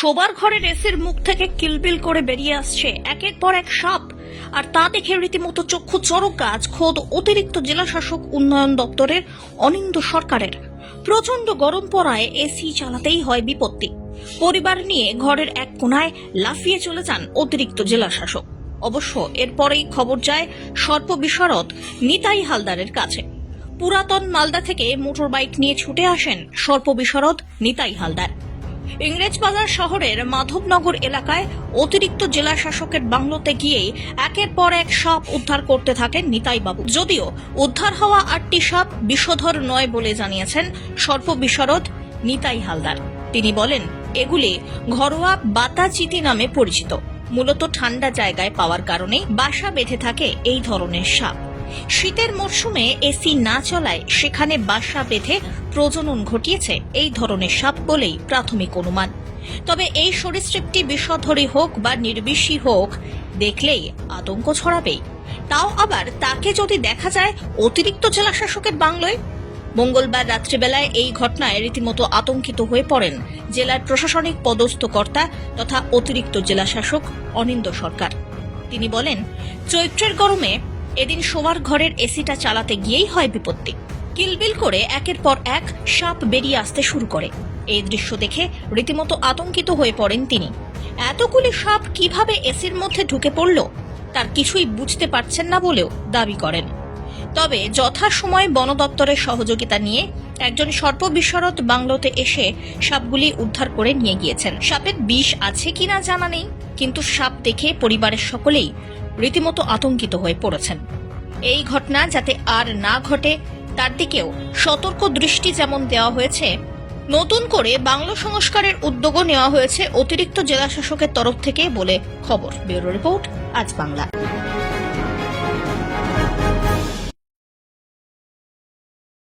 শোবার ঘরের এসির মুখ থেকে কিলবিল করে বেরিয়ে আসছে একের পর এক সাপ। আর তা দেখে রীতিমতো চক্ষু চরক গাছ, খোদ অতিরিক্ত জেলাশাসক উন্নয়ন দপ্তরের অনিন্দ সরকারের। প্রচণ্ড গরম পড়ায় এসি চালাতেই হয় বিপত্তি। পরিবার নিয়ে ঘরের এক কোনায় লাফিয়ে চলে যান অতিরিক্ত জেলাশাসক। অবশ্য এরপরেই খবর যায় সর্প বিশারদ নিতাই হালদারের কাছে। পুরাতন মালদা থেকে মোটরবাইক নিয়ে ছুটে আসেন সর্প বিশারদ নিতাই হালদার। ইংরেজবাজার শহরের মাধবনগর এলাকায় অতিরিক্ত জেলা শাসকের বাংলোতে গিয়েই একের পর এক সাপ উদ্ধার করতে থাকেন নিতাই বাবু যদিও উদ্ধার হওয়া আটটি সাপ বিষধর নয় বলে জানিয়েছেন সর্প বিশারদ নিতাই হালদার। তিনি বলেন, এগুলি ঘরোয়া বাতাচিতি নামে পরিচিত। মূলত ঠান্ডা জায়গায় পাওয়ার কারণে বাসা বেঁধে থাকে এই ধরনের সাপ। শীতের মরশুমে এসি না চলায় সেখানে বাসা বেঁধে প্রজনন ঘটিয়েছে, এই ধরনের সাপ বলেই প্রাথমিক অনুমান। তবে এই সরীসৃপটি বিষধরী হোক বা নির্বিষী হোক, দেখলেই আতঙ্ক ছড়াবেই। তাও আবার তাকে যদি দেখা যায় অতিরিক্ত জেলা শাসকের বাংলোয়? মঙ্গলবার রাত্রিবেলায় এই ঘটনায় রীতিমতো আতঙ্কিত হয়ে পড়েন জেলার প্রশাসনিক পদস্থ কর্তা তথা অতিরিক্ত জেলা শাসক অনিন্দ সরকার। তিনি বলেন, চৈত্রের গরমে এদিন শোয়ার ঘরের এসিটা চালাতে গিয়েই হয় বিপত্তি। কিলবিল করে একের পর এক সাপ বেরিয়ে আসতে শুরু করে। এই দৃশ্য দেখে রীতিমতো আতঙ্কিত হয়ে পড়েন তিনি। এতগুলি সাপ কীভাবে এসির মধ্যে ঢুকে পড়ল, তার কিছুই বুঝতে পারছেন না বলেও দাবি করেন। তবে যথাসময়ে বন দপ্তরের সহযোগিতা নিয়ে একজন সর্পবিশরদ বাংলোতে এসে সাপগুলি উদ্ধার করে নিয়ে গিয়েছেন। সাপের বিষ আছে কিনা জানা নেই, কিন্তু সাপ দেখে পরিবারের সকলেই রীতিমতো আতঙ্কিত হয়ে পড়েছেন। এই ঘটনা যাতে আর না ঘটে তার দিকেও সতর্ক দৃষ্টি যেমন দেওয়া হয়েছে, নতুন করে বাংলো সংস্কারের উদ্যোগও নেওয়া হয়েছে অতিরিক্ত জেলা শাসকের তরফ থেকে বলে খবর। ব্যুরো রিপোর্ট, আজ বাংলা।